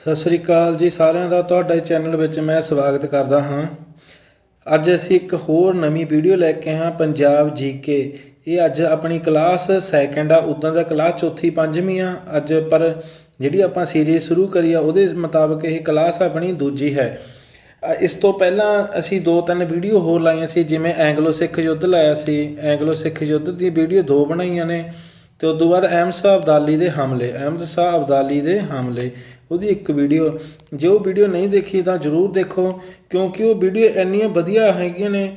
ਸਤਿ ਸ੍ਰੀ ਅਕਾਲ ਜੀ ਸਾਰਿਆਂ ਦਾ, ਤੁਹਾਡੇ ਚੈਨਲ ਵਿੱਚ ਮੈਂ ਸਵਾਗਤ ਕਰਦਾ ਹਾਂ। ਅੱਜ ਅਸੀਂ ਇੱਕ ਹੋਰ ਨਵੀਂ ਵੀਡੀਓ ਲੈ ਕੇ ਹਾਂ, ਪੰਜਾਬ ਜੀਕੇ ਇਹ ਅੱਜ ਆਪਣੀ ਕਲਾਸ ਸੈਕੰਡ ਆ, ਉਦਾਂ ਦਾ ਕਲਾਸ ਚੌਥੀ, ਪੰਜਵੀਂ ਆ। ਅੱਜ ਪਰ ਜਿਹੜੀ ਆਪਾਂ ਸੀਰੀਜ਼ ਸ਼ੁਰੂ ਕਰੀ ਆ, ਉਹਦੇ ਮੁਤਾਬਕ ਇਹ ਕਲਾਸ ਆਪਣੀ ਦੂਜੀ ਹੈ। ਇਸ ਤੋਂ ਪਹਿਲਾਂ ਅਸੀਂ ਦੋ ਤਿੰਨ ਵੀਡੀਓ ਹੋਰ ਲਾਈਆਂ ਸੀ, ਜਿਵੇਂ ਐਂਗਲੋ ਸਿੱਖ ਯੁੱਧ ਲਾਇਆ ਸੀ। ਐਂਗਲੋ ਸਿੱਖ ਯੁੱਧ ਦੀ ਵੀਡੀਓ ਦੋ ਬਣਾਈਆਂ ਨੇ। ਤੇ ਉਸ ਤੋਂ ਬਾਅਦ ਅਹਿਮਦ ਸ਼ਾਹ ਅਬਦਾਲੀ ਦੇ ਹਮਲੇ, ਅਹਿਮਦ ਸ਼ਾਹ ਅਬਦਾਲੀ ਦੇ ਹਮਲੇ। ਉਹਦੀ ਇੱਕ ਵੀਡੀਓ ਜੇ ਉਹ ਵੀਡੀਓ ਨਹੀਂ ਦੇਖੀ ਤਾਂ ਜਰੂਰ ਦੇਖੋ, ਕਿਉਂਕਿ ਉਹ ਵੀਡੀਓ ਇੰਨੀਆਂ ਵਧੀਆ ਹੈਗੀਆਂ ਨੇ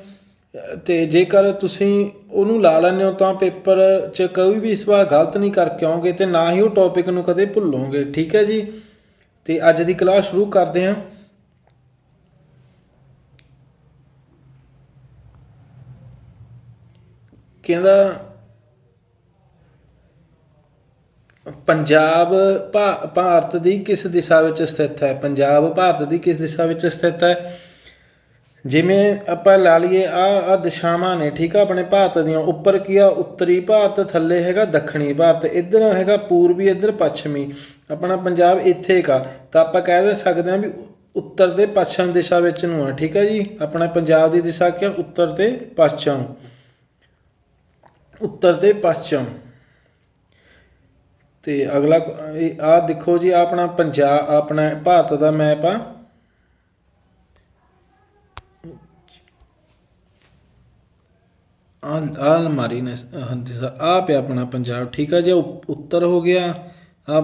ਅਹ ਤੇ ਜੇਕਰ ਤੁਸੀਂ ਉਹਨੂੰ ਲਾ ਲੈਂਦੇ ਹੋ ਤਾਂ ਪੇਪਰ 'ਚ ਕੋਈ ਵੀ ਇਸ ਵਾਰ ਗਲਤ ਨਹੀਂ ਕਰਕੇ ਆਉਂਗੇ ਤੇ ਨਾ ਹੀ ਉਹ ਟੌਪਿਕ ਨੂੰ ਕਦੇ ਭੁੱਲੋਗੇ। ਠੀਕ ਹੈ ਜੀ? ਤੇ ਅੱਜ ਦੀ ਕਲਾਸ ਸ਼ੁਰੂ ਕਰਦੇ ਹਾਂ। ਕਹਿੰਦਾ ਪੰਜਾਬ ਭਾ- ਭਾਰਤ ਦੀ ਕਿਸ ਦਿਸ਼ਾ ਵਿੱਚ ਸਥਿਤ ਹੈ? ਪੰਜਾਬ ਭਾਰਤ ਦੀ ਕਿਸ ਦਿਸ਼ਾ ਵਿੱਚ ਸਥਿਤ ਹੈ? ਜਿਵੇਂ ਆਪਾਂ ਲਾ ਲਈਏ ਆ ਆ ਦਿਸ਼ਾਵਾਂ ਨੇ, ਠੀਕ ਆ? ਆਪਣੇ ਭਾਰਤ ਦੀਆਂ, ਉੱਪਰ ਕੀ ਆ? ਉੱਤਰੀ ਭਾਰਤ, ਥੱਲੇ ਹੈਗਾ ਦੱਖਣੀ ਭਾਰਤ, ਇੱਧਰ ਹੈਗਾ ਪੂਰਬੀ, ਇੱਧਰ ਪੱਛਮੀ। ਆਪਣਾ ਪੰਜਾਬ ਇੱਥੇ ਕਾ। ਤਾਂ ਆਪਾਂ ਕਹਿ ਦੇ ਸਕਦੇ ਹਾਂ ਵੀ ਉੱਤਰ ਤੇ ਪੱਛਮ ਦਿਸ਼ਾ ਵਿੱਚ ਨੂੰ ਆ, ਠੀਕ ਹੈ ਜੀ? ਆਪਣਾ ਪੰਜਾਬ ਦੀ ਦਿਸ਼ਾ ਕੀ ਆ? ਉੱਤਰ ਤੇ ਪੱਛਮ। ਉੱਤਰ ਤੇ ਪੱਛਮ। ਅਤੇ ਅਗਲਾ ਆਹ ਦੇਖੋ ਜੀ ਆਪਣਾ ਪੰਜਾਬ, ਆਪਣਾ ਭਾਰਤ ਦਾ ਮੈਪ ਆ। ਆ ਆ ਅਲਮਾਰੀ ਨੇ ਆ ਪਿਆ ਆਪਣਾ ਪੰਜਾਬ। ਠੀਕ ਆ ਜੇ ਉੱਤਰ ਹੋ ਗਿਆ ਆ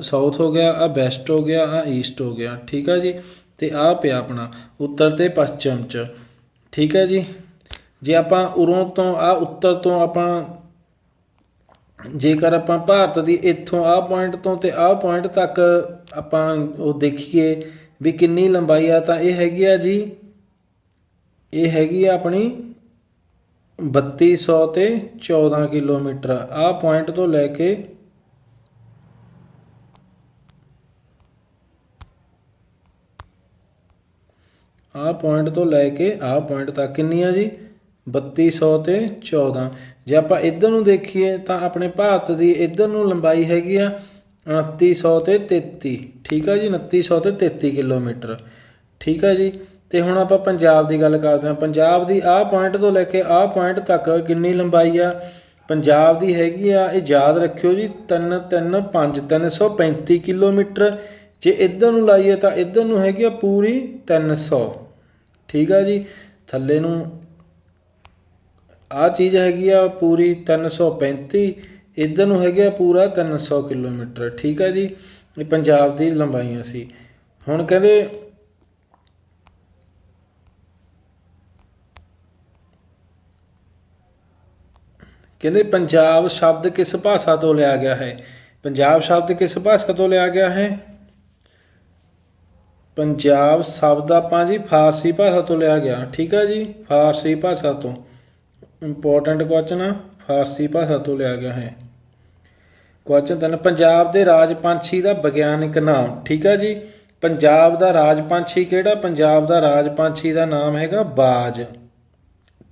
ਸਾਊਥ ਹੋ ਗਿਆ ਆ ਵੈਸਟ ਹੋ ਗਿਆ ਆ ਈਸਟ ਹੋ ਗਿਆ। ਠੀਕ ਆ ਜੀ, ਤੇ ਆ ਪਿਆ ਆਪਣਾ ਉੱਤਰ ਤੇ ਪੱਛਮ ਚ। ਠੀਕ ਹੈ ਜੀ, ਜੇ ਆਪਾਂ ਉਰੋਂ ਤੋਂ ਆ ਉੱਤਰ ਤੋਂ ਆਪਾਂ ਜੇਕਰ ਆਪਾਂ ਭਾਰਤ ਦੀ ਇੱਥੋਂ ਆਹ ਪੁਆਇੰਟ ਤੋਂ ਤੇ ਆਹ ਪੁਆਇੰਟ ਤੱਕ ਆਪਾਂ ਉਹ ਦੇਖੀਏ ਵੀ ਕਿੰਨੀ ਲੰਬਾਈ ਆ, ਤਾਂ ਇਹ ਹੈਗੀ ਆ ਜੀ, ਇਹ ਹੈਗੀ ਆ ਆਪਣੀ 3200 ਤੇ 14 ਕਿਲੋਮੀਟਰ। ਆਹ ਪੁਆਇੰਟ ਤੋਂ ਲੈ ਕੇ ਆਹ ਪੁਆਇੰਟ ਤੋਂ ਲੈ ਕੇ ਆਹ ਪੁਆਇੰਟ ਤੱਕ ਕਿੰਨੀ ਆ ਜੀ? 3200 ਤੇ 14 ਜੇ ਆਪਾਂ ਇੱਧਰ ਨੂੰ ਦੇਖੀਏ ਤਾਂ ਆਪਣੇ ਭਾਰਤ ਦੀ ਇੱਧਰ ਨੂੰ ਲੰਬਾਈ ਹੈਗੀ ਆ 2900 ਤੇ 33 ਠੀਕ ਆ ਜੀ 2900 ਤੇ 33 ਕਿਲੋਮੀਟਰ। ਠੀਕ ਆ ਜੀ, ਤੇ ਹੁਣ ਆਪਾਂ ਪੰਜਾਬ ਦੀ ਗੱਲ ਕਰਦੇ ਹਾਂ। ਪੰਜਾਬ ਦੀ ਆਹ ਪੁਆਇੰਟ ਤੋਂ ਲੈ ਕੇ ਆਹ ਪੁਆਇੰਟ ਤੱਕ ਕਿੰਨੀ ਲੰਬਾਈ ਆ? ਪੰਜਾਬ ਦੀ ਹੈਗੀ ਆ, ਇਹ ਯਾਦ ਰੱਖਿਓ ਜੀ 3 3 5 335 ਕਿਲੋਮੀਟਰ। ਜੇ ਇੱਧਰ ਨੂੰ ਲਾਈਏ ਤਾਂ ਇੱਧਰ ਨੂੰ ਹੈਗੀ ਆ ਪੂਰੀ 300 ਠੀਕ ਆ ਜੀ, ਥੱਲੇ ਨੂੰ ਆ ਚੀਜ਼ ਹੈਗੀ ਆ ਪੂਰੀ 335 ਇੱਧਰ ਨੂੰ ਹੈਗਾ ਪੂਰਾ 300 ਕਿਲੋਮੀਟਰ, ਠੀਕ ਆ ਜੀ? ਇਹ ਪੰਜਾਬ ਦੀ ਲੰਬਾਈਆਂ ਸੀ। ਹੁਣ ਕਹਿੰਦੇ ਕਹਿੰਦੇ ਪੰਜਾਬ ਸ਼ਬਦ ਕਿਸ ਭਾਸ਼ਾ ਤੋਂ ਲਿਆ ਗਿਆ ਹੈ? ਪੰਜਾਬ ਸ਼ਬਦ ਕਿਸ ਭਾਸ਼ਾ ਤੋਂ ਲਿਆ ਗਿਆ ਹੈ? ਪੰਜਾਬ ਸ਼ਬਦ ਆਪਾਂ ਜੀ ਫਾਰਸੀ ਭਾਸ਼ਾ ਤੋਂ ਲਿਆ ਗਿਆ, ਠੀਕ ਆ ਜੀ? ਫਾਰਸੀ ਭਾਸ਼ਾ ਤੋਂ। ਇੰਪੋਰਟੈਂਟ ਕੁਐਸਚਨ ਆ, ਫਾਰਸੀ ਭਾਸ਼ਾ ਤੋਂ ਲਿਆ ਗਿਆ ਹੈ। ਕੁਐਸਚਨ ਤਿੰਨ, ਪੰਜਾਬ ਦੇ ਰਾਜ ਪੰਛੀ ਦਾ ਵਿਗਿਆਨਕ ਨਾਮ, ਠੀਕ ਆ ਜੀ? ਪੰਜਾਬ ਦਾ ਰਾਜ ਪੰਛੀ ਕਿਹੜਾ? ਪੰਜਾਬ ਦਾ ਰਾਜ ਪੰਛੀ ਦਾ ਨਾਮ ਹੈਗਾ ਬਾਜ।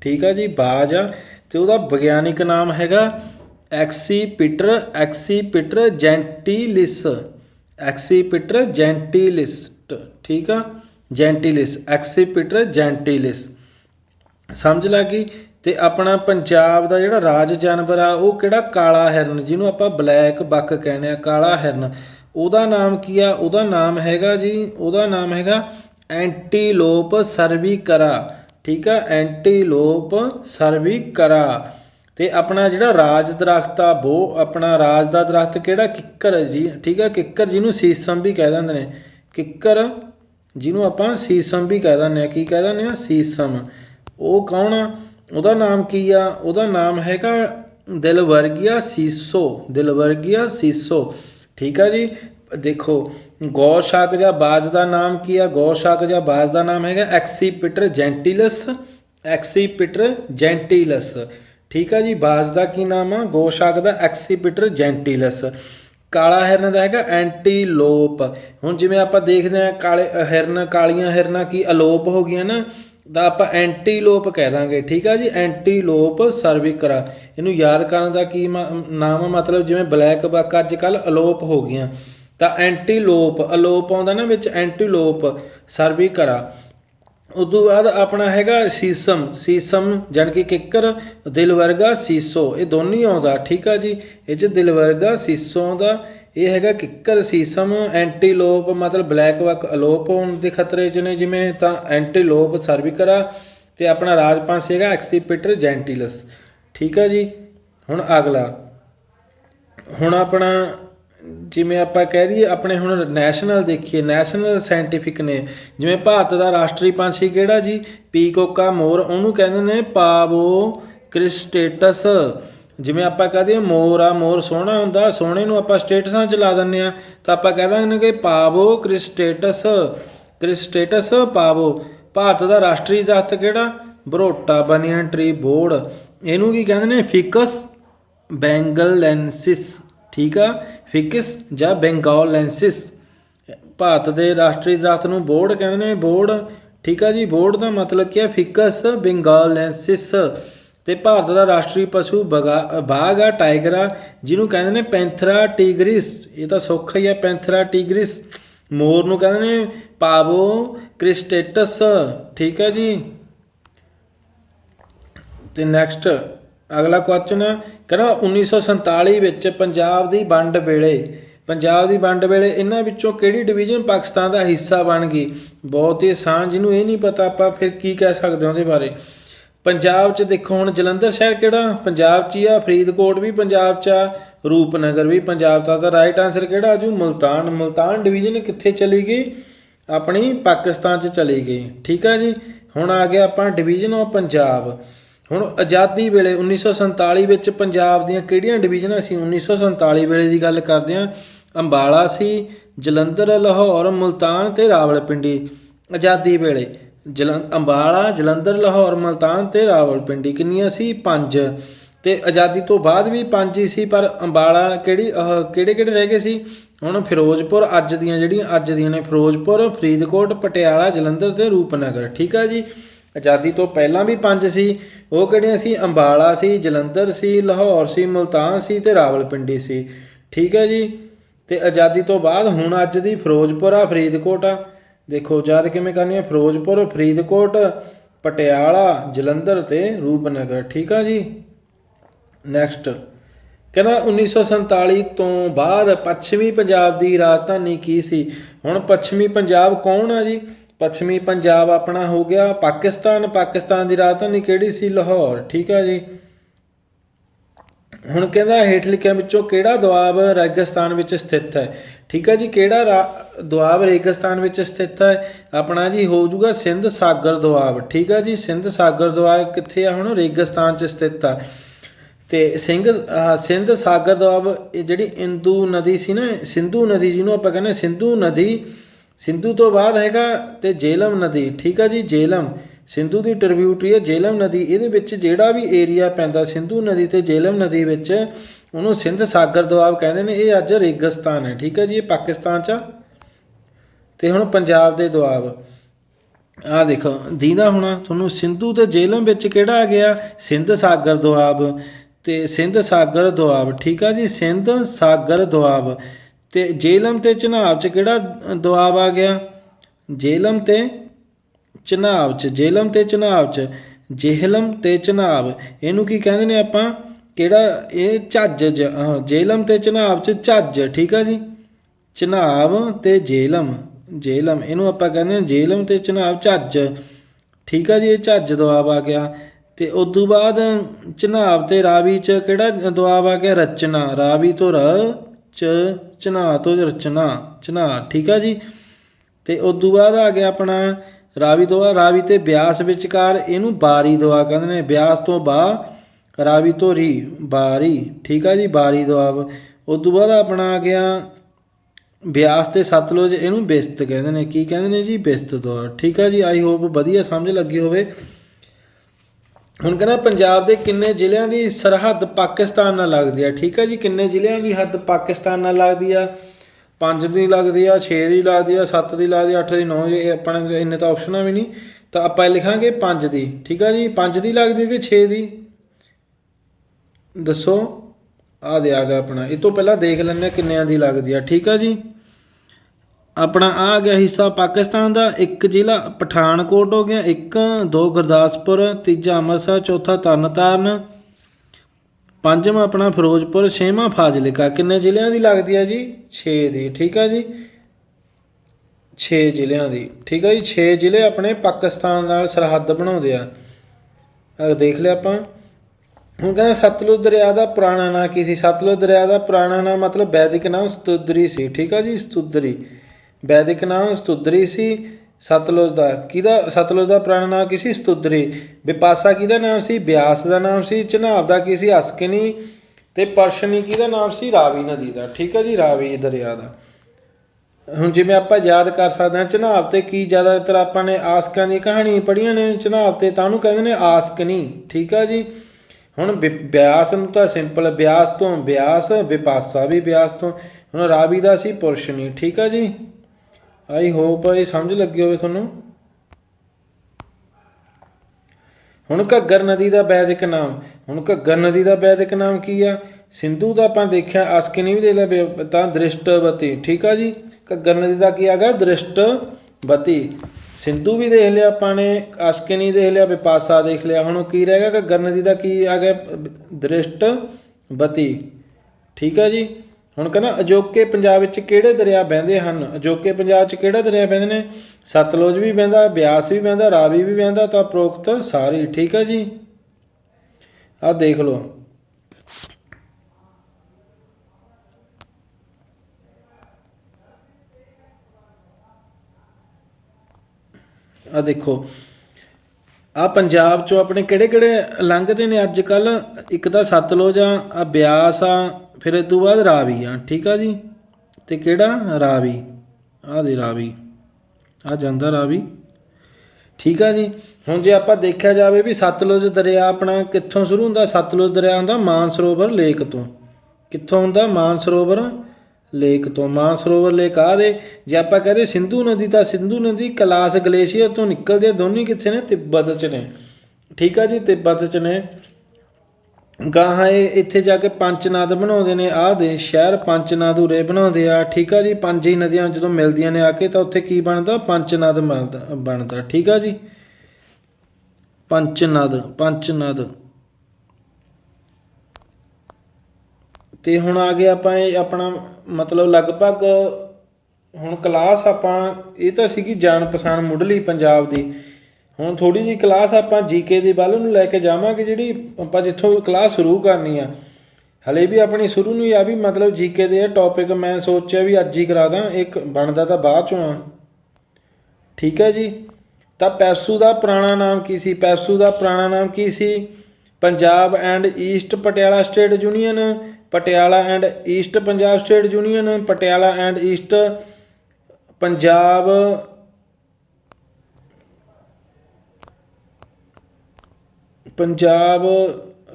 ਠੀਕ ਆ ਜੀ, ਬਾਜ ਆ, ਤੇ ਉਹਦਾ ਵਿਗਿਆਨਿਕ ਨਾਮ ਹੈਗਾ ਐਕਸੀਪੀਟਰ ਐਕਸੀਪੀਟਰ ਜੈਂਟੀਲਿਸ, ਐਕਸੀਪੀਟਰ ਜੈਂਟੀਲਿਸਟ ਠੀਕ ਆ? ਜੈਂਟੀਲਿਸ, ਐਕਸੀਪੀਟਰ ਜੈਂਟੀਲਿਸ। ਸਮਝ ਲੱਗੀ ਤੇ ਆਪਣਾ ਪੰਜਾਬ ਦਾ ਜਿਹੜਾ ਰਾਜ ਜਾਨਵਰ ਆ, ਉਹ ਕਿਹੜਾ ਕਾਲਾ ਹਿਰਨ, ਜਿਹਨੂੰ ਆਪਾਂ ਬਲੈਕ ਬੱਕ ਕਹਿੰਦੇ ਆ, ਕਾਲਾ ਹਿਰਨ। ਉਹਦਾ ਨਾਮ ਕੀ ਆ? ਉਹਦਾ ਨਾਮ ਹੈਗਾ ਜੀ, ਉਹਦਾ ਨਾਮ ਹੈਗਾ ਐਂਟੀਲੋਪ ਸਰਵੀਕਰਾ। ਠੀਕ ਆ? ਐਂਟੀਲੋਪ ਸਰਵੀਕਰਾ। ਤੇ ਆਪਣਾ ਜਿਹੜਾ ਰਾਜ ਦਰਖਤ ਆ ਉਹ ਆਪਣਾ ਰਾਜ ਦਾ ਦਰਖਤ ਕਿਹੜਾ? ਕਿੱਕਰ ਜੀ, ਠੀਕ ਆ? ਕਿੱਕਰ ਜਿਹਨੂੰ ਸੀਸਮ ਵੀ ਕਹਿ ਦਿੰਦੇ ਨੇ। ਕਿੱਕਰ ਜਿਹਨੂੰ ਆਪਾਂ ਸੀਸਮ ਵੀ ਕਹਿ ਦਿੰਦੇ ਆ। ਕੀ ਕਹਿ ਦਿੰਦੇ ਆ? ਸੀਸਮ। ਉਹ ਕੌਣ ਆ? ਉਹਦਾ ਨਾਮ ਕੀ ਆ? ਉਹਦਾ ਨਾਮ ਹੈਗਾ ਦਿਲਵਰਗੀਆ ਸੀਸੋ ਦਿਲਵਰਗੀਆ ਸੀਸੋ। ਠੀਕ ਆ ਜੀ? ਦੇਖੋ ਗੌ ਸ਼ਾਕ ਜਾਂ ਬਾਜ ਦਾ ਨਾਮ ਕੀ ਆ? ਗੌ ਸ਼ਾਕ ਜਾਂ ਬਾਜ ਦਾ ਨਾਮ ਹੈਗਾ ਐਕਸੀਪਿਟਰ ਜੈਂਟੀਲਸ ਐਕਸੀਪਿਟਰ ਜੈਂਟੀਲਸ। ਠੀਕ ਆ ਜੀ? ਬਾਜ ਦਾ ਕੀ ਨਾਮ ਆ? ਗੌ ਸ਼ਾਕ ਦਾ ਐਕਸੀਪਿਟਰ ਜੈਂਟੀਲਸ। ਕਾਲਾ ਹਿਰਨ ਦਾ ਹੈਗਾ ਐਂਟੀਲੋਪ। ਹੁਣ ਜਿਵੇਂ ਆਪਾਂ ਦੇਖਦੇ ਆ, ਕਾਲੇ ਹਿਰਨ, ਕਾਲੀਆਂ ਹਿਰਨਾਂ ਕੀ ਅਲੋਪ ਹੋ ਗਈਆਂ ਨਾ ਤਾਂ ਆਪਾਂ ਐਂਟੀਲੋਪ ਕਹਿ ਦਾਂਗੇ, ਠੀਕ ਆ ਜੀ? ਐਂਟੀਲੋਪ ਸਰਵਿਕਰਾ। ਇਹਨੂੰ ਯਾਦ ਕਰਨ ਦਾ ਕੀ ਮ- ਨਾਮ, ਮਤਲਬ ਜਿਵੇਂ ਬਲੈਕ ਬੱਕ ਅੱਜ ਕੱਲ ਅਲੋਪ ਹੋ ਗਈਆਂ। ਤਾਂ ਐਂਟੀਲੋਪ, ਅਲੋਪ ਆਉਂਦਾ ਨਾ ਵਿੱਚ ਐਂਟੀਲੋਪ ਸਰਵੀਕਰਾ। ਤੋਂ ਬਾਅਦ ਆਪਣਾ ਹੈਗਾ ਸੀਸਮ ਸੀਸਮ ਜਾਣੀ ਕਿ ਕਿੱਕਰ, ਦਿਲ ਵਰਗਾ ਸੀਸੋ। ਇਹ ਦੋਨੇ ਆਉਂਦਾ, ਠੀਕ ਆ ਜੀ? ਇਹ ਚ ਦਿਲ ਵਰਗਾ, ਸੀਸੋ ਆਉਂਦਾ। ਇਹ ਹੈਗਾ ਕਿੱਕਰ ਸੀਸਮ, ਐਂਟੀਲੋਪ, ਮਤਲਬ ਬਲੈਕ ਵਕ ਅਲੋਪ ਹੋਣ ਦੇ ਖਤਰੇ 'ਚ ਨੇ, ਜਿਵੇਂ ਤਾਂ ਐਂਟੀਲੋਪ ਸਰਵਿਕਰਾ ਤੇ ਆਪਣਾ ਰਾਜਪੰਛ ਹੈਗਾ ਐਕਸੀਪੀਟਰ ਜੈਂਟੀਲਸ। ਠੀਕ ਆ ਜੀ? ਹੁਣ ਅਗਲਾ। ਹੁਣ ਆਪਣਾ, ਜਿਵੇਂ ਆਪਾਂ ਕਹਿ ਦਈਏ, ਆਪਣੇ ਹੁਣ ਨੈਸ਼ਨਲ ਦੇਖੀਏ, ਨੈਸ਼ਨਲ ਸਾਇੰਟਿਫਿਕ ਨੇ, ਜਿਵੇਂ ਭਾਰਤ ਦਾ ਰਾਸ਼ਟਰੀ ਪੰਛੀ ਕਿਹੜਾ ਜੀ? ਪੀਕੋਕਾ ਮੋਰ, ਉਹਨੂੰ ਕਹਿੰਦੇ ਨੇ ਪਾਵੋ ਕ੍ਰਿਸਟੇਟਸ। ਜਿਵੇਂ ਆਪਾਂ ਕਹਦੇ ਮੋਰ ਆ, ਮੋਰ ਸੋਹਣਾ ਹੁੰਦਾ, ਸੋਹਣੇ ਨੂੰ ਆਪਾਂ ਸਟੇਟਸਾਂ ਚ ਲਾ ਦਿੰਨੇ ਆ ਤਾਂ ਆਪਾਂ ਕਹਿ ਦਾਂਗੇ ਕਿ ਪਾਵੋ ਕ੍ਰਿਸਟੇਟਸ ਕ੍ਰਿਸਟੇਟਸ ਪਾਵੋ। ਭਾਰਤ ਦਾ ਰਾਸ਼ਟਰੀ ਦਰਖਤ ਕਿਹੜਾ? ਬਰੋਟਾ, ਬਨੀਅਨ ਟਰੀ ਬੋਰਡ ਇਹਨੂੰ ਕੀ ਕਹਿੰਦੇ ਨੇ? ਫਿਕਸ ਬੈਂਗਲੈਂਸਿਸ, ਠੀਕ ਆ? ਫਿਕਸ ਜਾਂ ਬੈਂਗਾਲੈਂਸਿਸ। ਭਾਰਤ ਦੇ ਰਾਸ਼ਟਰੀ ਦਰਖਤ ਨੂੰ ਬੋਰਡ ਕਹਿੰਦੇ ਨੇ ਬੋਰਡ ਠੀਕ ਆ ਜੀ? ਬੋਰਡ ਦਾ ਮਤਲਬ ਕੀ ਹੈ ਫਿਕਸ ਬੈਂਗਾਲੈਂਸਿਸ। ਤੇ ਭਾਰਤ ਦਾ ਰਾਸ਼ਟਰੀ ਪਸ਼ੂ ਬਗਾ- ਬਾਘ ਆ, ਟਾਈਗਰ ਆ, ਜਿਹਨੂੰ ਕਹਿੰਦੇ ਨੇ ਪੈਂਥਰਾ ਟੀਗਰਿਸ। ਇਹ ਤਾਂ ਸੌਖਾ ਹੀ ਆ, ਪੈਂਥਰਾ ਟੀਗਰਿਸ। ਮੋਰ ਨੂੰ ਕਹਿੰਦੇ ਨੇ ਪਾਵੋ ਕ੍ਰਿਸਟੇਟਸ। ਠੀਕ ਹੈ ਜੀ। ਤੇ ਨੈਕਸਟ ਅਗਲਾ ਕੁਐਸਚਨ ਕਹਿੰਦਾ 1947 ਵਿੱਚ ਪੰਜਾਬ ਦੀ ਵੰਡ ਵੇਲੇ, ਪੰਜਾਬ ਦੀ ਵੰਡ ਵੇਲੇ ਇਹਨਾਂ ਵਿੱਚੋਂ ਕਿਹੜੀ ਡਿਵੀਜ਼ਨ ਪਾਕਿਸਤਾਨ ਦਾ ਹਿੱਸਾ ਬਣ ਗਈ? ਬਹੁਤ ਹੀ ਆਸਾਨ, ਜਿਹਨੂੰ ਇਹ ਨਹੀਂ ਪਤਾ ਆਪਾਂ ਫਿਰ ਕੀ ਕਹਿ ਸਕਦੇ ਹਾਂ ਉਹਦੇ ਬਾਰੇ। ਪੰਜਾਬ 'ਚ ਦੇਖੋ ਹੁਣ ਜਲੰਧਰ ਸ਼ਹਿਰ ਕਿਹੜਾ? ਪੰਜਾਬ 'ਚ ਹੀ ਆ, ਫਰੀਦਕੋਟ ਵੀ ਪੰਜਾਬ 'ਚ ਆ, ਰੂਪਨਗਰ ਵੀ ਪੰਜਾਬ 'ਚ ਆ। ਤਾਂ ਰਾਈਟ ਆਨਸਰ ਕਿਹੜਾ ਆਜੂ ਮੁਲਤਾਨ। ਮੁਲਤਾਨ ਡਿਵੀਜ਼ਨ ਕਿੱਥੇ ਚਲੀ ਗਈ? ਆਪਣੀ ਪਾਕਿਸਤਾਨ 'ਚ ਚਲੀ ਗਈ। ਠੀਕ ਆ ਜੀ? ਹੁਣ ਆ ਗਿਆ ਆਪਾਂ ਡਿਵੀਜ਼ਨ ਆਫ ਪੰਜਾਬ। ਹੁਣ ਆਜ਼ਾਦੀ ਵੇਲੇ 1947 ਵਿੱਚ ਪੰਜਾਬ ਦੀਆਂ ਕਿਹੜੀਆਂ ਡਿਵੀਜ਼ਨਾਂ ਸੀ? 1947 ਵੇਲੇ ਦੀ ਗੱਲ ਕਰਦੇ ਹਾਂ। ਅੰਬਾਲਾ ਸੀ, ਜਲੰਧਰ, ਲਾਹੌਰ, ਮੁਲਤਾਨ ਤੇ ਰਾਵਲਪਿੰਡੀ। ਆਜ਼ਾਦੀ ਵੇਲੇ। ਜਲੰ, ਅੰਬਾਲਾ, ਜਲੰਧਰ, ਲਾਹੌਰ, ਮੁਲਤਾਨ ਤੇ ਰਾਵਲਪਿੰਡੀ ਕਿੰਨੀਆਂ ਸੀ? ਪੰਜ। ਤੇ ਆਜ਼ਾਦੀ ਤੋਂ ਬਾਅਦ ਵੀ ਪੰਜ ਹੀ ਸੀ, ਪਰ ਅੰਬਾਲਾ ਕਿਹੜੀ ਕਿਹੜੇ ਕਿਹੜੇ ਰਹਿ ਗਏ ਸੀ? ਹੁਣ ਫਿਰੋਜ਼ਪੁਰ, ਅੱਜ ਦੀਆਂ ਜਿਹੜੀਆਂ, ਅੱਜ ਦੀਆਂ ਨੇ ਫਿਰੋਜ਼ਪੁਰ, ਫਰੀਦਕੋਟ, ਪਟਿਆਲਾ, ਜਲੰਧਰ ਤੇ ਰੂਪਨਗਰ। ਠੀਕ ਆ ਜੀ? ਆਜ਼ਾਦੀ ਤੋਂ ਪਹਿਲਾਂ ਵੀ ਪੰਜ ਸੀ। ਉਹ ਕਿਹੜੀਆਂ ਸੀ? ਅੰਬਾਲਾ ਸੀ, ਜਲੰਧਰ ਸੀ, ਲਾਹੌਰ ਸੀ, ਮੁਲਤਾਨ ਸੀ ਤੇ ਰਾਵਲਪਿੰਡੀ ਸੀ। ਠੀਕ ਹੈ ਜੀ? ਤੇ ਆਜ਼ਾਦੀ ਤੋਂ ਬਾਅਦ ਹੁਣ ਅੱਜ ਦੀ ਫਿਰੋਜ਼ਪੁਰ ਆ, ਫਰੀਦਕੋਟ ਆ। ਦੇਖੋ, ਯਾਦ ਕਿਵੇਂ ਕਰਨੀ ਹੈ? ਫਿਰੋਜ਼ਪੁਰ, ਫਰੀਦਕੋਟ, ਪਟਿਆਲਾ, ਜਲੰਧਰ ਤੇ ਰੂਪਨਗਰ। ਠੀਕ ਆ ਜੀ? ਨੈਕਸਟ ਕਹਿੰਦਾ 1947 ਤੋਂ ਬਾਅਦ ਪੱਛਮੀ ਪੰਜਾਬ ਦੀ ਰਾਜਧਾਨੀ ਕੀ ਸੀ? ਹੁਣ ਪੱਛਮੀ ਪੰਜਾਬ ਕੌਣ ਆ ਜੀ? ਪੱਛਮੀ ਪੰਜਾਬ ਆਪਣਾ ਹੋ ਗਿਆ ਪਾਕਿਸਤਾਨ। ਪਾਕਿਸਤਾਨ ਦੀ ਰਾਜਧਾਨੀ ਕਿਹੜੀ ਸੀ? ਲਾਹੌਰ। ਠੀਕ ਆ ਜੀ? ਹੁਣ ਕਹਿੰਦਾ ਹੇਠ ਲਿਖਿਆਂ ਵਿੱਚੋਂ ਕਿਹੜਾ ਦੁਆਬ ਰੇਗਿਸਤਾਨ ਵਿੱਚ ਸਥਿਤ ਹੈ? ਠੀਕ ਹੈ ਜੀ, ਕਿਹੜਾ ਰਾ- ਦੁਆਬ ਰੇਗਿਸਤਾਨ ਵਿੱਚ ਸਥਿਤ ਹੈ? ਆਪਣਾ ਜੀ ਹੋ ਜਾਊਗਾ ਸਿੰਧ ਸਾਗਰ ਦੁਆਬ। ਠੀਕ ਹੈ ਜੀ, ਸਿੰਧ ਸਾਗਰ ਦੁਆਬ ਕਿੱਥੇ ਆ ਹੁਣ? ਰੇਗਿਸਤਾਨ 'ਚ ਸਥਿਤ ਆ। ਤੇ ਸਿੰਘ ਸਿੰਧ ਸਾਗਰ ਦੁਆਬ, ਇਹ ਜਿਹੜੀ ਇੰਦੂ ਨਦੀ ਸੀ ਨਾ, ਸਿੰਧੂ ਨਦੀ ਜਿਹਨੂੰ ਆਪਾਂ ਕਹਿੰਦੇ ਸਿੰਧੂ ਨਦੀ, ਸਿੰਧੂ ਤੋਂ ਬਾਅਦ ਹੈਗਾ ਤੇ ਜੇਲਮ ਨਦੀ। ਠੀਕ ਆ ਜੀ, ਜੇਲਮ। ਸਿੰਧੂ ਦੀ ਟ੍ਰਿਬਿਊਟਰੀ ਹੈ ਜੇਲਮ ਨਦੀ, ਇਹਦੇ ਵਿੱਚ ਜਿਹੜਾ ਵੀ ਏਰੀਆ ਪੈਂਦਾ ਸਿੰਧੂ ਨਦੀ ਤੇ ਜੇਲਮ ਨਦੀ ਵਿੱਚ, ਉਹਨੂੰ ਸਿੰਧ ਸਾਗਰ ਦੁਆਬ ਕਹਿੰਦੇ ਨੇ, ਇਹ ਅੱਜ ਰੇਗਿਸਤਾਨ ਹੈ, ਠੀਕ ਹੈ ਜੀ, ਇਹ ਪਾਕਿਸਤਾਨ ਚ ਆ। ਤੇ ਹੁਣ ਪੰਜਾਬ ਦੇ ਦੁਆਬ ਆ ਦੇਖੋ, ਦੀਨਾ ਹੋਣਾ, ਤੁਹਾਨੂੰ ਸਿੰਧੂ ਤੇ ਜੇਲਮ ਵਿੱਚ ਕਿਹੜਾ ਆ ਗਿਆ? ਸਿੰਧ ਸਾਗਰ ਦੁਆਬ ਤੇ ਸਿੰਧ ਸਾਗਰ ਦੁਆਬ, ਠੀਕ ਆ ਜੀ, ਸਿੰਧ ਸਾਗਰ ਦੁਆਬ। ਤੇ ਜੇਲਮ ਤੇ ਚਨਾਬ ਚ ਕਿਹੜਾ ਦੁਆਬ ਆ ਗਿਆ? ਜੇਲਮ ਤੇ ਚਨਾਬ ਚ ਜੇਲਮ ਤੇ ਚਨਾਬ ਚ, ਜੇਹਲਮ ਤੇ ਚਨਾਬ। ਇਹਨੂੰ ਕੀ ਕਹਿੰਦੇ ਨੇ ਆਪਾਂ? ਕਿਹੜਾ? ਇਹ ਝੱਜ ਜੇਲਮ ਤੇ ਚਨਾਬ ਚ ਝੱਜ, ਠੀਕ ਆ ਜੀ? ਚਨਾਬ ਤੇ ਜੇਲਮ ਜੇਲਮ ਇਹਨੂੰ ਆਪਾਂ ਕਹਿੰਦੇ ਹਾਂ ਜੇਲਮ ਤੇ ਚਨਾਬ ਝੱਜ। ਠੀਕ ਆ ਜੀ, ਇਹ ਝੱਜ ਦੁਆਬ ਆ ਗਿਆ। ਤੇ ਉਸ ਤੋਂ ਬਾਅਦ ਚਨਾਬ ਤੇ ਰਾਵੀ ਚ ਕਿਹੜਾ ਦਵਾਬ ਆ ਗਿਆ? ਰਚਨਾ। ਰਾਵੀ ਤੋਂ ਰ, ਚ, ਚਨਾ ਤੋਂ ਰਚਨਾ, ਚਨਾ। ਠੀਕ ਆ ਜੀ? ਤੇ ਉਸ ਤੋਂ ਬਾਅਦ ਆ ਗਿਆ ਆਪਣਾ ਰਾਵੀ ਤੋਂ ਬਾਅਦ ਰਾਵੀ ਤੇ ਬਿਆਸ ਵਿਚਕਾਰ ਇਹਨੂੰ ਬਾਰੀ ਦੁਆ ਕਹਿੰਦੇ ਨੇ, ਬਿਆਸ ਤੋਂ ਬਾ, ਰਾਵੀ ਤੋਂ ਰੀ, ਬਾਰੀ, ਠੀਕ ਆ ਜੀ, ਬਾਰੀ ਦੁਆ ਉਸ ਤੋਂ ਬਾਅਦ ਆਪਣਾ ਆ ਗਿਆ ਬਿਆਸ ਤੇ ਸਤਲੁਜ, ਇਹਨੂੰ ਬਿਸਤ ਕਹਿੰਦੇ ਨੇ। ਕੀ ਕਹਿੰਦੇ ਨੇ ਜੀ? ਬਿਸਤ ਦੁਆ ਠੀਕ ਆ ਜੀ, ਆਈ ਹੋਪ ਵਧੀਆ ਸਮਝ ਲੱਗੀ ਹੋਵੇ। ਹੁਣ ਕਹਿੰਦਾ ਪੰਜਾਬ ਦੇ ਕਿੰਨੇ ਜ਼ਿਲ੍ਹਿਆਂ ਦੀ ਸਰਹੱਦ ਪਾਕਿਸਤਾਨ ਨਾਲ ਲੱਗਦੀ ਆ। ਠੀਕ ਆ ਜੀ, ਕਿੰਨੇ ਜ਼ਿਲ੍ਹਿਆਂ ਦੀ ਹੱਦ ਪਾਕਿਸਤਾਨ ਨਾਲ ਲੱਗਦੀ ਆ? ਪੰਜ ਦੀ ਲੱਗਦੀ ਆ 6 ਦੀ ਲੱਗਦੀ ਆ 7 ਦੀ ਲੱਗਦੀ ਆ 8 ਦੀ 9 ਦੀ ਆਪਾਂ ਨੇ ਇੰਨੇ ਤਾਂ ਆਪਸ਼ਨਾਂ ਵੀ ਨਹੀਂ। ਤਾਂ ਆਪਾਂ ਲਿਖਾਂਗੇ 5 ਦੀ, ਠੀਕ ਆ ਜੀ? 5 ਦੀ ਲੱਗਦੀ ਕਿ 6 ਦੀ। ਦੱਸੋ ਆ ਦੇ ਆ ਗਿਆ ਆਪਣਾ। ਇਹ ਤੋਂ ਪਹਿਲਾਂ ਦੇਖ ਲੈਂਦੇ ਹਾਂ ਕਿੰਨਿਆਂ ਦੀ ਲੱਗਦੀ ਆ, ਠੀਕ ਆ ਜੀ? ਆਪਣਾ ਆ ਗਿਆ ਹਿੱਸਾ ਪਾਕਿਸਤਾਨ ਦਾ, ਇੱਕ ਜ਼ਿਲ੍ਹਾ ਪਠਾਨਕੋਟ ਹੋ ਗਿਆ, ਇੱਕ, ਦੋ ਗੁਰਦਾਸਪੁਰ, ਤੀਜਾ ਅੰਮ੍ਰਿਤਸਰ, ਚੌਥਾ ਤਰਨਤਾਰਨ ਪੰਜਵਾਂ ਆਪਣਾ ਫਿਰੋਜ਼ਪੁਰ, ਛੇਵਾਂ ਫਾਜ਼ਿਲਕਾ। ਕਿੰਨੇ ਜ਼ਿਲ੍ਹਿਆਂ ਦੀ ਲੱਗਦੀ ਹੈ ਜੀ? 6 ਦੀ, ਠੀਕ ਹੈ ਜੀ? 6 ਜ਼ਿਲ੍ਹਿਆਂ ਦੀ, ਠੀਕ ਹੈ ਜੀ? 6 ਜ਼ਿਲ੍ਹੇ ਆਪਣੇ ਪਾਕਿਸਤਾਨ ਨਾਲ ਸਰਹੱਦ ਬਣਾਉਂਦੇ ਆ। ਆ ਦੇਖ ਲਿਆ ਆਪਾਂ। ਹੁਣ ਕਹਿੰਦਾ ਸਤਲੁਜ ਦਰਿਆ ਦਾ ਪੁਰਾਣਾ ਨਾਂ ਕੀ ਸੀ? ਸਤਲੁਜ ਦਰਿਆ ਦਾ ਪੁਰਾਣਾ ਨਾਂ ਮਤਲਬ ਵੈਦਿਕ ਨਾਮ ਸਤੁਦਰੀ ਸੀ, ਠੀਕ ਆ ਜੀ? ਸਤੁਦਰੀ। ਵੈਦਿਕ ਨਾਮ ਸਤੁਦਰੀ ਸੀ। ਸਤਲੁਜ ਦਾ। ਕਿਹਦਾ ਸਤਲੁਜ ਦਾ ਪੁਰਾਣਾ ਨਾਮ ਕੀ ਸੀ? ਸਤੁਦਰੀ। ਵਿਪਾਸਾ ਕਿਹਦਾ ਨਾਮ ਸੀ? ਬਿਆਸ ਦਾ ਨਾਮ ਸੀ। ਚਨਾਬ ਦਾ ਕੀ ਸੀ? ਅਸਕਨੀ। ਤੇ ਪਰਸ਼ਨੀ ਕਿਹਦਾ ਨਾਮ ਸੀ? ਰਾਵੀ ਨਦੀ ਦਾ। ਠੀਕ ਆ ਜੀ, ਰਾਵੀ ਦਰਿਆ ਦਾ। ਹੁਣ ਜਿਵੇਂ ਆਪਾਂ ਯਾਦ ਕਰ ਸਕਦੇ ਹਾਂ, ਚਨਾਬ ਤੇ ਕੀ ਜ਼ਿਆਦਾਤਰ ਆਪਾਂ ਨੇ ਆਸਕਾਂ ਦੀ ਕਹਾਣੀ ਪੜ੍ਹੀਆਂ ਨੇ, ਚਨਾਬ ਤੇ ਤਾਂ ਉਹਨੂੰ ਕਹਿੰਦੇ ਨੇ ਆਸਕਨੀ। ਠੀਕ ਆ ਜੀ? ਹੁਣ ਵਿ- ਬਿਆਸ ਨੂੰ ਤਾਂ ਸਿੰਪਲ ਬਿਆਸ ਤੋਂ ਬਿਆਸ ਵਿਪਾਸਾ ਵੀ ਬਿਆਸ ਤੋਂ, ਹੁਣ ਰਾਵੀ ਦਾ ਸੀ ਪੁਰਸ਼ਨੀ। ਠੀਕ ਆ ਜੀ? ਆਈ ਹੋਪ ਇਹ ਸਮਝ ਲੱਗੀ ਹੋਵੇ ਤੁਹਾਨੂੰ। ਹੁਣ ਘੱਗਰ ਨਦੀ ਦਾ ਵੈਦਿਕ ਨਾਮ। ਹੁਣ ਘੱਗਰ ਨਦੀ ਦਾ ਵੈਦਿਕ ਨਾਮ ਕੀ ਆ? ਸਿੰਧੂ ਦਾ ਆਪਾਂ ਦੇਖਿਆ ਅਸਕਿਨੀ ਵੀ ਦੇ ਲਿਆ ਬੇ- ਤਾਂ ਦ੍ਰਿਸ਼ਟਵਤੀ। ਠੀਕ ਆ ਜੀ? ਘੱਗਰ ਨਦੀ ਦਾ ਕੀ ਆਗਾ ਦ੍ਰਿਸ਼ਟਵਤੀ। ਸਿੰਧੂ ਵੀ ਦੇਖ ਲਿਆ ਆਪਾਂ ਨੇ ਅਸਕਿਨੀ ਦੇਖ ਲਿਆ ਵਿਪਾਸਾ ਦੇਖ ਲਿਆ। ਹੁਣ ਕੀ ਰਹਿ ਗਿਆ? ਘੱਗਰ ਨਦੀ ਦਾ ਕੀ ਆ ਗਿਆ? ਦ੍ਰਿਸ਼ਟਵਤੀ। ਠੀਕ ਆ ਜੀ? ਹੁਣ ਕਹਿੰਦਾ, ਅਜੋਕੇ ਪੰਜਾਬ ਵਿੱਚ ਕਿਹੜੇ ਦਰਿਆ ਵਹਿੰਦੇ ਹਨ? ਅਜੋਕੇ ਪੰਜਾਬ 'ਚ ਕਿਹੜਾ ਦਰਿਆ ਵਹਿੰਦੇ ਨੇ? ਸਤਲੁਜ ਵੀ ਵਹਿੰਦਾ, ਬਿਆਸ ਵੀ ਵਹਿੰਦਾ, ਰਾਵੀ ਵੀ ਵਹਿੰਦਾ, ਤਾਂ ਪ੍ਰੋਖਤ ਸਾਰੀ ਠੀਕ ਆ ਜੀ? ਆਹ ਦੇਖ ਲਓ। ਆ ਦੇਖੋ। ਆ ਪੰਜਾਬ ਚੋਂ ਆਪਣੇ ਕਿਹੜੇ ਕਿਹੜੇ ਲੰਘਦੇ ਨੇ ਅੱਜ ਕੱਲ ਇੱਕ ਤਾਂ ਸਤਲੁਜ ਆ ਆ ਬਿਆਸ ਆ ਫਿਰ ਇਸ ਤੋਂ ਬਾਅਦ ਰਾਵੀ ਆ, ਠੀਕ ਆ ਜੀ? ਤੇ ਕਿਹੜਾ? ਰਾਵੀ। ਆ ਦੇ ਰਾਵੀ। ਆ ਜਾਂਦਾ ਰਾਵੀ। ਠੀਕ ਆ ਜੀ? ਹੁਣ ਜੇ ਆਪਾਂ ਦੇਖਿਆ ਜਾਵੇ ਵੀ ਸਤਲੁਜ ਦਰਿਆ ਆਪਣਾ ਕਿੱਥੋਂ ਸ਼ੁਰੂ ਹੁੰਦਾ? ਸਤਲੁਜ ਦਰਿਆ ਹੁੰਦਾ ਮਾਨਸਰੋਵਰ ਲੇਕ ਤੋਂ। ਕਿੱਥੋਂ ਹੁੰਦਾ ਮਾਨਸਰੋਵਰ ਲੇਕ ਤੋਂ। ਮਾਨਸਰੋਵਰ ਲੇਕ ਆ ਦੇ। ਜੇ ਆਪਾਂ ਕਹਦੇ ਸਿੰਧੂ ਨਦੀ, ਤਾਂ ਸਿੰਧੂ ਨਦੀ ਕਲਾਸ ਗਲੇਸ਼ੀਅਰ ਤੋਂ ਨਿਕਲਦੇ ਆ। ਦੋਨੇ ਕਿੱਥੇ ਨੇ? ਤਿੱਬਤ ਚ ਨੇ। ਠੀਕ ਆ ਜੀ? ਤਿੱਬਤ ਚ ਨੇ। ਗਾਹਾਂ ਇਹ ਇੱਥੇ ਜਾ ਕੇ ਪੰਚਨਦ ਬਣਾਉਂਦੇ ਨੇ, ਆਹ ਦੇ ਸ਼ਹਿਰ ਪੰਚਨਦ ਉਰੇ ਬਣਾਉਂਦੇ ਆ। ਠੀਕ ਆ ਜੀ, ਪੰਜ ਹੀ ਨਦੀਆਂ ਜਦੋਂ ਮਿਲਦੀਆਂ ਨੇ ਆ ਕੇ ਤਾਂ ਉੱਥੇ ਕੀ ਬਣਦਾ? ਪੰਚਨਦ ਬਣਦਾ। ਠੀਕ ਆ ਜੀ? ਪੰਚਨਦ ਪੰਚਨਦ ਤੇ ਹੁਣ ਆ ਗਿਆ ਆਪਾਂ ਇਹ ਆਪਣਾ ਮਤਲਬ ਲਗਭਗ ਹੁਣ ਕਲਾਸ ਆਪਾਂ, ਇਹ ਤਾਂ ਸੀਗੀ ਜਾਣ ਪਛਾਣ ਮੁੱਢਲੀ ਪੰਜਾਬ ਦੀ। ਹੁਣ ਥੋੜੀ ਜੀ ਕਲਾਸ ਆਪਾਂ ਜੀਕੇ ਦੇ ਵੱਲ ਨੂੰ ਲੈ ਕੇ ਜਾਵਾਂਗੇ ਜਿਹੜੀ ਆਪਾਂ ਜਿੱਥੋਂ ਕਲਾਸ ਸ਼ੁਰੂ ਕਰਨੀ ਆ। ਹਲੇ ਵੀ ਆਪਣੀ ਸ਼ੁਰੂ ਨੂੰ ਹੀ ਆ ਵੀ ਮਤਲਬ ਜੀਕੇ ਦੇ ਟੌਪਿਕ ਮੈਂ ਸੋਚਿਆ ਵੀ ਅੱਜ ਹੀ ਕਰਾ ਦਾਂ, ਇੱਕ ਬਣਦਾ ਤਾਂ ਬਾਅਦ ਚੋਂ ਆ। ਠੀਕ ਹੈ ਜੀ? ਤਾਂ ਪੈਪਸੂ ਦਾ ਪੁਰਾਣਾ ਨਾਮ ਕੀ ਸੀ? ਪੈਪਸੂ ਦਾ ਪੁਰਾਣਾ ਨਾਮ ਕੀ ਸੀ? Punjab and east Patiala state union, Patiala and east Punjab state union, Patiala and east Punjab Punjab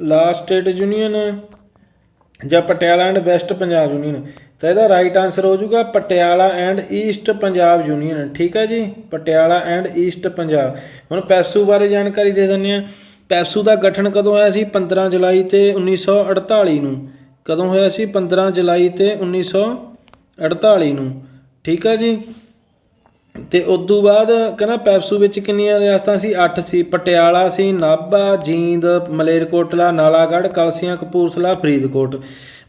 last state union ਜਾਂ Patiala and west Punjab union ਤਾਂ ਇਹਦਾ ਰਾਈਟ ਆਨਸਰ ਹੋ ਜਾਊਗਾ Patiala and east Punjab union ਠੀਕ ਹੈ ਜੀ? Patiala and east Punjab. ਹੁਣ PEPSU ਬਾਰੇ ਜਾਣਕਾਰੀ ਦੇ ਦਿੰਦੇ ਆ ਪੈਸੂ ਦਾ ਗਠਨ ਕਦੋਂ ਹੋਇਆ ਸੀ? 15 ਜੁਲਾਈ ਤੇ 1948 ਨੂੰ। ਕਦੋਂ ਹੋਇਆ ਸੀ? 15 ਜੁਲਾਈ ਤੇ 1948 ਨੂੰ। ਠੀਕ ਹੈ ਜੀ? ਤੇ ਤੋਂ ਬਾਅਦ ਕਹਿੰਦਾ ਪੈਪਸੂ ਵਿੱਚ ਕਿੰਨੀਆਂ ਰਿਆਸਤਾਂ ਸੀ? 8 ਸੀ, ਪਟਿਆਲਾ ਸੀ, ਨਾਭਾ, ਜੀਂਦ, ਮਲੇਰਕੋਟਲਾ, ਨਾਲਾਗੜ੍ਹ, ਕਲਸੀਆਂ, ਕਪੂਰਥਲਾ, ਫਰੀਦਕੋਟ।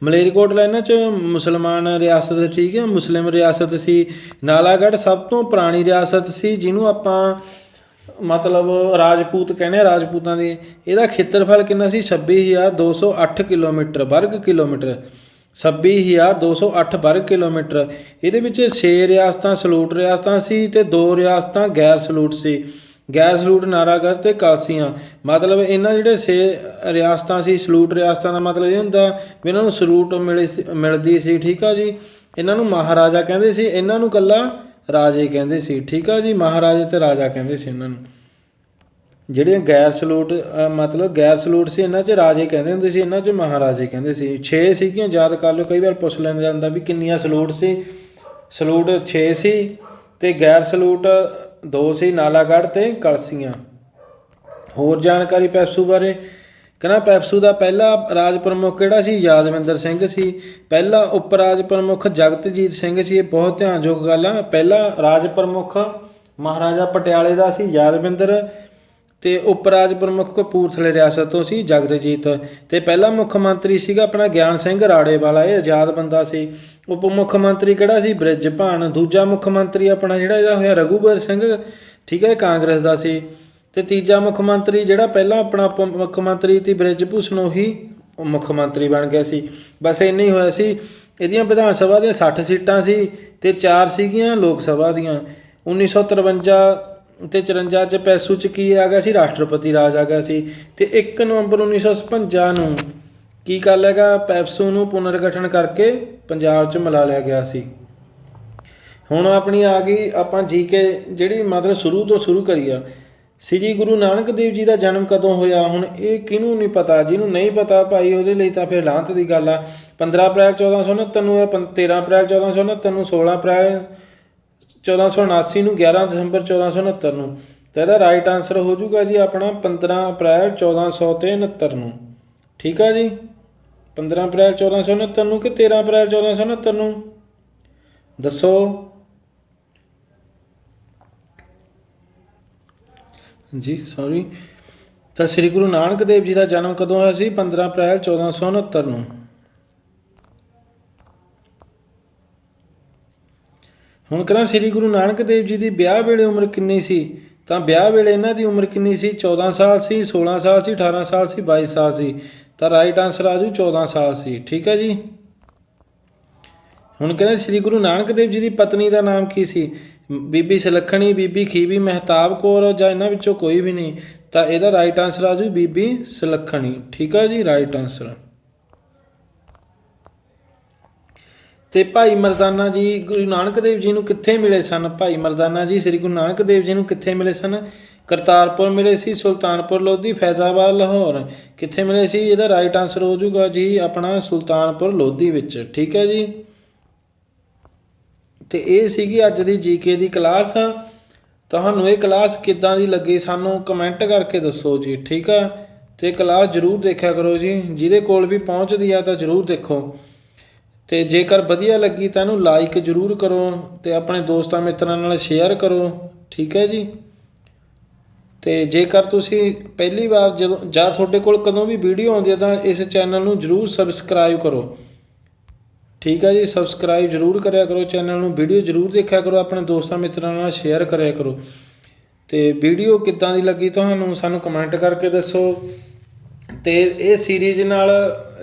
ਮਲੇਰਕੋਟਲਾ ਇਹਨਾਂ ਚ ਮੁਸਲਮਾਨ ਰਿਆਸਤ ਠੀਕ ਹੈ, ਮੁਸਲਿਮ ਰਿਆਸਤ ਸੀ। ਨਾਲਾਗੜ੍ਹ ਸਭ ਤੋਂ ਪੁਰਾਣੀ ਰਿਆਸਤ ਸੀ, ਜਿਹਨੂੰ ਆਪਾਂ ਮਤਲਬ ਰਾਜਪੂਤ ਕਹਿੰਦੇ ਆ, ਰਾਜਪੂਤਾਂ ਦੀ। ਇਹਦਾ ਖੇਤਰਫਲ ਕਿੰਨਾ ਸੀ? 26208 ਕਿਲੋਮੀਟਰ, ਵਰਗ ਕਿਲੋਮੀਟਰ। 26208 ਵਰਗ ਕਿਲੋਮੀਟਰ। ਇਹਦੇ ਵਿੱਚ 6 ਰਿਆਸਤਾਂ ਸਲੂਟ ਰਿਆਸਤਾਂ ਸੀ ਤੇ 2 ਰਿਆਸਤਾਂ ਗੈਰ ਸਲੂਟ ਸੀ। ਗੈਰ ਸਲੂਟ ਨਾਰਾਗੜ ਤੇ ਕਾਸੀਆਂ। ਮਤਲਬ ਇਹਨਾਂ ਜਿਹੜੇ 6 ਰਿਆਸਤਾਂ ਸੀ, ਸਲੂਟ ਰਿਆਸਤਾਂ ਦਾ ਮਤਲਬ ਇਹ ਹੁੰਦਾ ਵੀ ਇਹਨਾਂ ਨੂੰ ਸਲੂਟ ਮਿਲੇ ਮਿਲਦੀ ਸੀ, ਠੀਕ ਆ ਜੀ? ਇਹਨਾਂ ਨੂੰ ਮਹਾਰਾਜਾ ਕਹਿੰਦੇ ਸੀ, ਇਹਨਾਂ ਨੂੰ ਕੱਲਾ ਰਾਜੇ ਕਹਿੰਦੇ ਸੀ, ਠੀਕ ਆ ਜੀ? ਮਹਾਰਾਜੇ ਤੇ ਰਾਜਾ ਕਹਿੰਦੇ ਸੀ ਇਹਨਾਂ ਨੂੰ। ਜਿਹੜੀਆਂ ਗੈਰ ਸਲੂਟ ਮਤਲਬ ਗੈਰ ਸਲੂਟ ਸੀ ਇਹਨਾਂ 'ਚ, ਰਾਜੇ ਕਹਿੰਦੇ ਹੁੰਦੇ ਸੀ ਇਹਨਾਂ 'ਚ, ਮਹਾਰਾਜੇ ਕਹਿੰਦੇ ਸੀ। 6 ਸੀਗੀਆਂ, ਯਾਦ ਕਰ ਲਓ, ਕਈ ਵਾਰ ਪੁੱਛ ਲੈਂਦਾ ਜਾਂਦਾ ਵੀ ਕਿੰਨੀਆਂ ਸਲੂਟ ਸੀ। ਸਲੂਟ 6 ਸੀ ਤੇ ਗੈਰ ਸਲੂਟ 2 ਸੀ, ਨਾਲਾਗੜ੍ਹ ਤੇ ਕਲਸੀਆਂ। ਹੋਰ ਜਾਣਕਾਰੀ ਪੈਪਸੂ ਬਾਰੇ? ਕਹਿੰਦਾ ਪੈਪਸੂ ਦਾ ਪਹਿਲਾ ਰਾਜ ਪ੍ਰਮੁੱਖ ਕਿਹੜਾ ਸੀ? ਯਾਦਵਿੰਦਰ ਸਿੰਘ ਸੀ। ਪਹਿਲਾ ਉਪ ਰਾਜ ਪ੍ਰਮੁੱਖ ਜਗਤਜੀਤ ਸਿੰਘ ਸੀ। ਇਹ ਬਹੁਤ ਧਿਆਨਯੋਗ ਗੱਲ ਆ। ਪਹਿਲਾ ਰਾਜ ਪ੍ਰਮੁੱਖ ਮਹਾਰਾਜਾ ਪਟਿਆਲੇ ਦਾ ਸੀ, ਯਾਦਵਿੰਦਰ। ਤੇ ਉਪ ਰਾਜ ਪ੍ਰਮੁੱਖ ਕਪੂਰਥਲੇ ਰਿਆਸਤ ਤੋਂ ਸੀ ਜਗਤਜੀਤ ਤੇ ਪਹਿਲਾ ਮੁੱਖ ਮੰਤਰੀ ਸੀਗਾ ਆਪਣਾ ਗਿਆਨ ਸਿੰਘ ਰਾੜੇ ਵਾਲਾ ਇਹ ਆਜ਼ਾਦ ਬੰਦਾ ਸੀ। ਉਪ ਮੁੱਖ ਮੰਤਰੀ ਕਿਹੜਾ ਸੀ? ਬ੍ਰਿਜਭਾਨ ਦੂਜਾ ਮੁੱਖ ਮੰਤਰੀ ਆਪਣਾ ਜਿਹੜਾ ਇਹਦਾ ਹੋਇਆ ਰਘੂਬਰ ਸਿੰਘ, ਠੀਕ ਹੈ, ਕਾਂਗਰਸ ਦਾ ਸੀ। ਤੇ ਤੀਜਾ ਮੁੱਖ ਮੰਤਰੀ ਜਿਹੜਾ ਪਹਿਲਾਂ ਆਪਣਾ ਉਪ ਮੁੱਖ ਮੰਤਰੀ ਸੀ ਬ੍ਰਿਜਭੂਸ਼ਣ ਉਹੀ ਮੁੱਖ ਮੰਤਰੀ ਬਣ ਗਿਆ ਸੀ। ਬਸ ਇੰਨਾ ਹੀ ਹੋਇਆ ਸੀ। ਇਹਦੀਆਂ ਵਿਧਾਨ ਸਭਾ ਦੀਆਂ 60 ਸੀਟਾਂ ਸੀ ਤੇ 4 ਸੀਗੀਆਂ ਲੋਕ ਸਭਾ ਦੀਆਂ। 1953 ਤੇ 54 ਚ ਪੈਸੂ ਚ ਕੀ ਆ ਗਿਆ ਸੀ? ਰਾਸ਼ਟਰਪਤੀ ਰਾਜ ਆ ਗਿਆ ਸੀ। ਤੇ 1 ਨਵੰਬਰ 1956 ਨੂੰ ਕੀ ਕਰ ਹੈਗਾ? ਪੈਪਸੂ ਨੂੰ ਪੁਨਰਗਠਨ ਕਰਕੇ ਪੰਜਾਬ ਚ ਮਿਲਾ ਲਿਆ ਗਿਆ ਸੀ। ਹੁਣ ਆਪਣੀ ਆ ਗਈ, ਆਪਾਂ ਜੀਕੇ ਜਿਹੜੀ ਮਤਲਬ ਸ਼ੁਰੂ ਤੋਂ ਸ਼ੁਰੂ ਕਰੀ ਆ, ਸ੍ਰੀ ਗੁਰੂ ਨਾਨਕ ਦੇਵ ਜੀ ਦਾ ਜਨਮ ਕਦੋਂ ਹੋਇਆ? ਹੁਣ ਇਹ ਕਿਹਨੂੰ ਨਹੀਂ ਪਤਾ? ਜਿਹਨੂੰ ਨਹੀਂ ਪਤਾ ਭਾਈ, ਉਹਦੇ ਲਈ ਤਾਂ ਫਿਰ ਲਾਂਤ ਦੀ ਗੱਲ ਆ। 15 ਅਪ੍ਰੈਲ 1469 ਨੂੰ ਹੈ 13 ਅਪ੍ਰੈਲ 1469 ਨੂੰ 16 ਅਪ੍ਰੈਲ 1479 ਨੂੰ 11 ਦਸੰਬਰ 1469 ਨੂੰ। ਤਾਂ ਇਹਦਾ ਰਾਈਟ ਆਨਸਰ ਹੋ ਜਾਊਗਾ ਜੀ ਆਪਣਾ 15 ਅਪ੍ਰੈਲ 1469 ਨੂੰ। ਠੀਕ ਆ ਜੀ? 15 ਅਪ੍ਰੈਲ 1469 ਨੂੰ ਕਿ 13 ਅਪ੍ਰੈਲ 1469 ਨੂੰ? ਦੱਸੋ। ਜੀ ਸੌਰੀ ਤਾਂ ਸ੍ਰੀ ਗੁਰੂ ਨਾਨਕ ਦੇਵ ਜੀ ਦਾ ਜਨਮ ਕਦੋਂ ਹੋਇਆ ਸੀ? 15 ਅਪ੍ਰੈਲ 1469 ਨੂੰ। ਹੁਣ ਕਹਿੰਦਾ ਸ੍ਰੀ ਗੁਰੂ ਨਾਨਕ ਦੇਵ ਜੀ ਦੀ ਵਿਆਹ ਵੇਲੇ ਉਮਰ ਕਿੰਨੀ ਸੀ? ਤਾਂ ਵਿਆਹ ਵੇਲੇ ਇਹਨਾਂ ਦੀ ਉਮਰ ਕਿੰਨੀ ਸੀ? 14 ਸਾਲ ਸੀ 16 ਸਾਲ ਸੀ 18 ਸਾਲ ਸੀ 22 ਸਾਲ ਸੀ। ਤਾਂ ਰਾਈਟ ਆਨਸਰ ਆ ਜੂ 14 ਸਾਲ ਸੀ। ਠੀਕ ਹੈ ਜੀ? ਹੁਣ ਕਹਿੰਦੇ ਸ੍ਰੀ ਗੁਰੂ ਨਾਨਕ ਦੇਵ ਜੀ ਦੀ ਪਤਨੀ ਦਾ ਨਾਮ ਕੀ ਸੀ? ਬੀਬੀ ਸੁਲੱਖਣੀ, ਬੀਬੀ ਖੀਵੀ, ਮਹਿਤਾਬ ਕੌਰ ਜਾਂ ਇਹਨਾਂ ਵਿੱਚੋਂ ਕੋਈ ਵੀ ਨਹੀਂ। ਤਾਂ ਇਹਦਾ ਰਾਈਟ ਆਨਸਰ ਆ ਜੂ ਬੀਬੀ ਸੁਲੱਖਣੀ। ਠੀਕ ਆ ਜੀ? ਰਾਈਟ ਆਨਸਰ ਤੇ ਭਾਈ ਮਰਦਾਨਾ ਜੀ, ਗੁਰੂ ਨਾਨਕ ਦੇਵ ਜੀ ਨੂੰ ਕਿੱਥੇ ਮਿਲੇ ਸਨ? ਭਾਈ ਮਰਦਾਨਾ ਜੀ, ਸ੍ਰੀ ਗੁਰੂ ਨਾਨਕ ਦੇਵ ਜੀ ਨੂੰ ਕਿੱਥੇ ਮਿਲੇ ਸਨ? ਕਰਤਾਰਪੁਰ ਮਿਲੇ ਸੀ, ਸੁਲਤਾਨਪੁਰ ਲੋਧੀ, ਫੈਜ਼ਾਬਾਦ, ਲਾਹੌਰ। ਕਿੱਥੇ ਮਿਲੇ ਸੀ? ਇਹਦਾ ਰਾਈਟ ਆਨਸਰ ਹੋ ਜਾਊਗਾ ਜੀ ਆਪਣਾ ਸੁਲਤਾਨਪੁਰ ਲੋਧੀ ਵਿੱਚ। ਠੀਕ ਹੈ ਜੀ? ਤੇ ਇਹ ਸੀਗੀ ਅੱਜ ਦੀ ਜੀਕੇ ਦੀ ਕਲਾਸ ਤੁਹਾਨੂੰ ਇਹ ਕਲਾਸ ਕਿੱਦਾਂ ਦੀ ਲੱਗੀ ਸਾਨੂੰ ਕਮੈਂਟ ਕਰਕੇ ਦੱਸੋ ਜੀ, ਠੀਕ ਆ? ਤੇ ਕਲਾਸ ਜਰੂਰ ਦੇਖਿਆ ਕਰੋ ਜੀ। ਜਿਹਦੇ ਕੋਲ ਵੀ ਪਹੁੰਚਦੀ ਆ ਤਾਂ ਜਰੂਰ ਦੇਖੋ। ਤੇ ਜੇਕਰ ਵਧੀਆ ਲੱਗੀ ਤਾਂ ਇਹਨੂੰ ਲਾਈਕ ਜਰੂਰ ਕਰੋ ਤੇ ਆਪਣੇ ਦੋਸਤਾਂ ਮਿੱਤਰਾਂ ਨਾਲ ਸ਼ੇਅਰ ਕਰੋ, ਠੀਕ ਹੈ ਜੀ? ਤੇ ਜੇਕਰ ਤੁਸੀਂ ਪਹਿਲੀ ਵਾਰ ਜਦੋਂ ਜਾਂ ਤੁਹਾਡੇ ਕੋਲ ਕਦੋਂ ਵੀ ਵੀਡੀਓ ਆਉਂਦੀ ਹੈ ਤਾਂ ਇਸ ਚੈਨਲ ਨੂੰ ਜਰੂਰ ਸਬਸਕ੍ਰਾਈਬ ਕਰੋ। ਠੀਕ ਹੈ ਜੀ? ਸਬਸਕ੍ਰਾਈਬ ਜਰੂਰ ਕਰਿਆ ਕਰੋ ਚੈਨਲ ਨੂੰ ਵੀਡੀਓ ਜਰੂਰ ਦੇਖਿਆ ਕਰੋ, ਆਪਣੇ ਦੋਸਤਾਂ ਮਿੱਤਰਾਂ ਨਾਲ ਸ਼ੇਅਰ ਕਰਿਆ ਕਰੋ। ਤੇ ਵੀਡੀਓ ਕਿੱਦਾਂ ਦੀ ਲੱਗੀ ਤੁਹਾਨੂੰ ਸਾਨੂੰ ਕਮੈਂਟ ਕਰਕੇ ਦੱਸੋ। ਤੇ ਇਹ ਸੀਰੀਜ਼ ਨਾਲ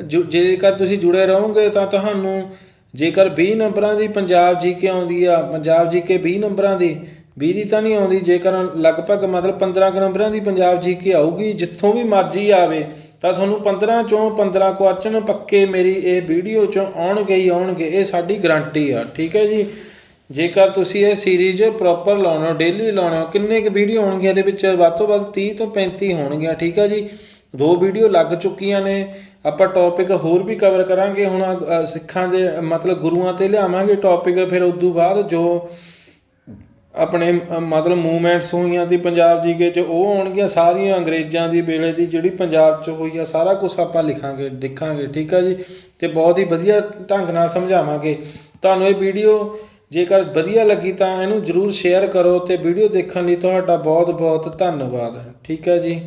ਜੁ- ਜੇਕਰ ਤੁਸੀਂ ਜੁੜੇ ਰਹੋਗੇ ਤਾਂ ਤੁਹਾਨੂੰ ਜੇਕਰ 20 ਨੰਬਰਾਂ ਦੀ ਪੰਜਾਬ ਜੀਕੇ ਆਉਂਦੀ ਆ, ਪੰਜਾਬ ਜੀਕੇ 20 ਨੰਬਰਾਂ ਦੀ 20 ਦੀ ਤਾਂ ਨਹੀਂ ਆਉਂਦੀ, ਜੇਕਰ ਲਗਭਗ ਮਤਲਬ 15 ਕੁ ਨੰਬਰਾਂ ਦੀ ਪੰਜਾਬ ਜੀਕੇ ਆਊਗੀ, ਜਿੱਥੋਂ ਵੀ ਮਰਜ਼ੀ ਆਵੇ, ਤਾਂ ਤੁਹਾਨੂੰ 15 ਚੋਂ 15 ਕੁਐਸਚਨ ਪੱਕੇ ਮੇਰੀ ਇਹ ਵੀਡੀਓ ਚੋਂ ਆਉਣਗੇ ਹੀ ਆਉਣਗੇ, ਇਹ ਸਾਡੀ ਗਾਰੰਟੀ ਆ, ਠੀਕ ਹੈ ਜੀ? ਜੇਕਰ ਤੁਸੀਂ ਇਹ ਸੀਰੀਜ਼ ਪ੍ਰੋਪਰ ਲਾਉਣਾ ਡੇਲੀ ਲਾਉਣਾ, ਕਿੰਨੇ ਕੁ ਵੀਡੀਓ ਹੋਣਗੀਆਂ ਇਹਦੇ ਵਿੱਚ? ਵੱਧ ਤੋਂ ਵੱਧ 30 ਤੋਂ 35 ਹੋਣਗੀਆਂ, ਠੀਕ ਹੈ ਜੀ? ਦੋ ਵੀਡੀਓ ਲੱਗ ਚੁੱਕੀਆਂ ਨੇ, ਆਪਾਂ ਟੌਪਿਕ ਹੋਰ ਵੀ ਕਵਰ ਕਰਾਂਗੇ, ਹੁਣ ਸਿੱਖਾਂ ਦੇ, ਮਤਲਬ ਗੁਰੂਆਂ ਤੇ ਲਿਆਵਾਂਗੇ ਟੌਪਿਕ ਫਿਰ ਉਸ ਤੋਂ ਬਾਅਦ ਜੋ ਆਪਣੇ ਮਤਲਬ ਮੂਵਮੈਂਟਸ ਹੋਈਆਂ ਦੀ ਪੰਜਾਬ ਜੀਕੇ ਚ, ਉਹ ਆਉਣਗੀਆਂ ਸਾਰੀਆਂ ਅੰਗਰੇਜ਼ਾਂ ਦੀ ਵੇਲੇ ਦੀ, ਜਿਹੜੀ ਪੰਜਾਬ ਚ ਹੋਈ ਆ, ਸਾਰਾ ਕੁਝ ਆਪਾਂ ਲਿਖਾਂਗੇ, ਦੇਖਾਂਗੇ, ਠੀਕ ਆ ਜੀ? ਤੇ ਬਹੁਤ ਹੀ ਵਧੀਆ ਢੰਗ ਨਾਲ ਸਮਝਾਵਾਂਗੇ। ਤੁਹਾਨੂੰ ਇਹ ਵੀਡੀਓ ਜੇਕਰ ਵਧੀਆ ਲੱਗੀ ਤਾਂ ਇਹਨੂੰ ਜਰੂਰ ਸ਼ੇਅਰ ਕਰੋ ਤੇ ਵੀਡੀਓ ਦੇਖਣ ਲਈ ਤੁਹਾਡਾ ਬਹੁਤ ਬਹੁਤ ਧੰਨਵਾਦ, ਠੀਕ ਹੈ ਜੀ?